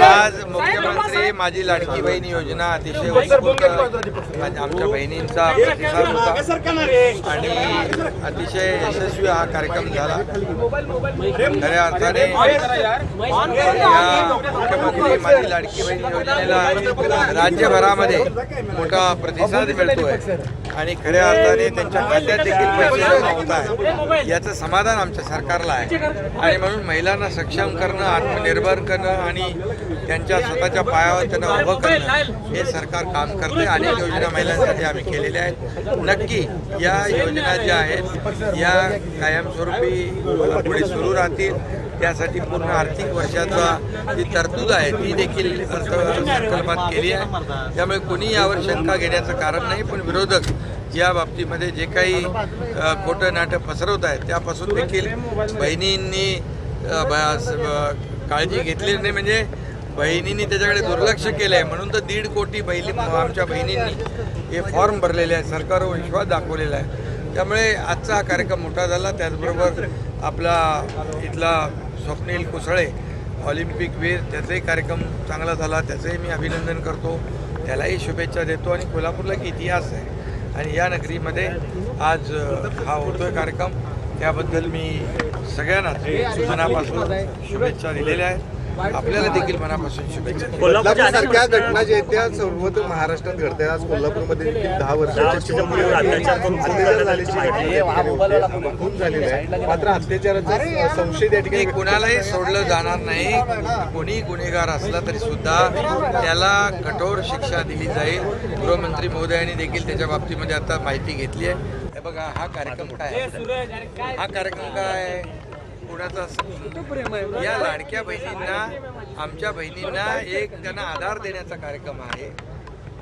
आज मुख्यमंत्री माझी लाडकी बहीण योजना अतिशय उत्स्फूर्त आमच्या बहिणींचा प्रतिसाद होता आणि अतिशय यशस्वी हा कार्यक्रम झाला खऱ्या अर्थाने या मुख्यमंत्री माझी लाडकी बहीण योजनेला राज्यभरामध्ये मोठा प्रतिसाद मिळतोय आणि खऱ्या अर्थाने त्यांच्या खात्यात देखील पैसे जमा होत आहे याचं समाधान आमच्या सरकारला आहे आणि म्हणून महिलांना सक्षम करणं आत्मनिर्भर करणं आणि त्यांच्या स्वतःच्या पायावर त्यांना उभं करणं हे सरकार काम करते अनेक योजना महिलांसाठी आम्ही केलेल्या आहेत. नक्की या योजना ज्या आहेत या कायमस्वरूपी पुढे सुरू राहतील. त्यासाठी पूर्ण आर्थिक वर्षाचा जी तरतूद आहे ती देखील अर्थसंकल्पात केली आहे. त्यामुळे कोणी यावर शंका घेण्याचं कारण नाही पण विरोधक या बाबतीमध्ये जे काही खोटं नाटक पसरवत आहेत त्यापासून देखील बहिणींनी काळजी घेतली नाही. म्हणजे बहिणींनी त्याच्याकडे दुर्लक्ष केलं आहे म्हणून तर दीड कोटी बहिणी आमच्या बहिणींनी हे फॉर्म भरलेले आहे सरकारवर विश्वास दाखवलेला आहे. त्यामुळे आजचा हा कार्यक्रम मोठा झाला. त्याचबरोबर आपला इथला स्वप्नील कुसळे ऑलिम्पिक वीर त्याचाही कार्यक्रम चांगला झाला. त्याचंही मी अभिनंदन करतो. त्यालाही शुभेच्छा देतो. आणि कोल्हापूरला एक इतिहास आहे. आणि या नगरीमध्ये आज हा होतोय कार्यक्रम. त्याबद्दल मी सगळ्यांनाच मनापासून शुभेच्छा दिलेल्या आहेत. आपल्याला देखील मनापासून शुभेच्छा. कोल्हापूर सारख्या घटना ज्या आहेत त्या सर्वत्र महाराष्ट्रात घडतात आज कोल्हापूरमध्ये देखील दहा वर्षाची अत्याचार झाल्याची. खूप झालेलं आहे. मात्र अत्याचाराचा संशय त्या ते ठिकाणी कुणालाही सोडलं जाणार नाही. कोणी गुन्हेगार असला तरी सुद्धा त्याला कठोर शिक्षा दिली जाईल. गृहमंत्री महोदयांनी देखील त्याच्या बाबतीमध्ये आता माहिती घेतली आहे. हे बघा हा कार्यक्रम काय आहे? हा कार्यक्रम काय आहे? कुणाचा या लाडक्या बहिणींना आमच्या बहिणींना एक त्यांना आधार देण्याचा कार्यक्रम आहे.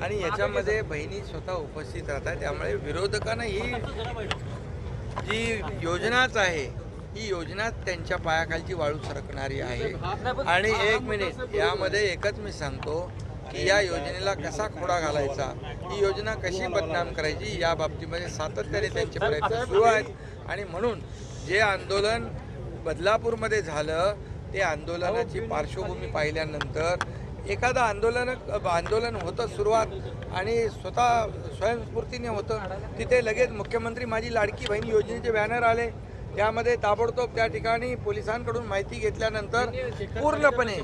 आणि याच्यामध्ये बहिणी स्वतः उपस्थित राहतात. त्यामुळे विरोधकांना ही जी योजनाच आहे ही योजना त्यांच्या पायाखालची वाळू सरकणारी आहे. आणि एक मिनिट यामध्ये एकच मी सांगतो की या योजनेला कसा खोडा घालायचा ही योजना कशी बदनाम करायची या बाबतीमध्ये सातत्याने त्यांचे प्रयत्न सुरू आहेत. आणि म्हणून जे आंदोलन बदलापूरमध्ये झालं ते आंदोलनाची पार्श्वभूमी पाहिल्यानंतर एखादं आंदोलन आंदोलन होतं सुरुवात आणि स्वतः स्वयंस्फूर्तीने होतं तिथे लगेच मुख्यमंत्री माझी लाडकी बहीण योजनेचे बॅनर आले. त्यामध्ये ताबडतोब त्या ठिकाणी पोलिसांकडून माहिती घेतल्यानंतर पूर्णपणे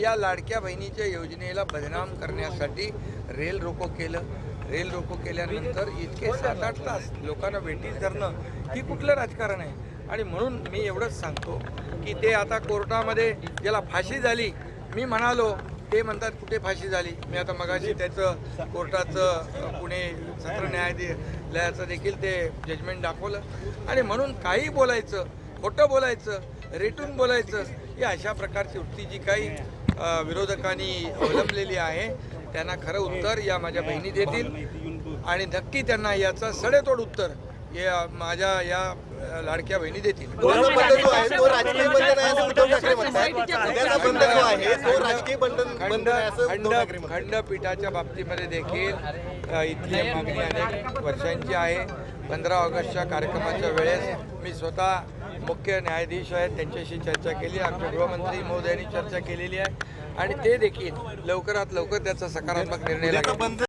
या लाडक्या बहिणीच्या योजनेला बदनाम करण्यासाठी रेल रोको केलं. रेल रोको केल्यानंतर इतके सात आठ तास लोकांना वेटीस धरणं ही कुठलं राजकारण आहे? आणि म्हणून मी एवढंच सांगतो की ते आता कोर्टामध्ये ज्याला फाशी झाली मी म्हणालो ते म्हणतात कुठे फाशी झाली? मी आता मगाशी त्याचं कोर्टाचं पुणे सत्र न्यायालयाचं देखील ते जजमेंट दाखवलं. आणि म्हणून काही बोलायचं खोटं बोलायचं रेटून बोलायचं ही अशा प्रकारची वृत्ती जी काही विरोधकांनी अवलंबलेली आहे त्यांना खरं उत्तर या माझ्या बहिणी देतील. आणि नक्की त्यांना याचं सडेतोड उत्तर या माझ्या या लाडक्या बहिणी देतील सगळ्यांना बंधन जो आहे तो राजकीय बंधन आहे असं उद्धव ठाकरे म्हणतात. सगळ्यांना बंधन जो आहे तो राजकीय बंधन खंड बंधन आहे असं उद्धव खंड ठाकरे म्हणतात. खंडपीठाच्या बाबतीमध्ये देखील अ, इथली मागणी अनेक वर्षांची आहे. पंधरा ऑगस्टच्या कार्यक्रमाच्या वेळेस मी स्वतः मुख्य न्यायाधीश आहेत त्यांच्याशी चर्चा केली आमच्या गृहमंत्री महोदयांनी चर्चा केलेली आहे. आणि ते देखील लवकरात लवकर त्याचा सकारात्मक निर्णय लागेल. बंधन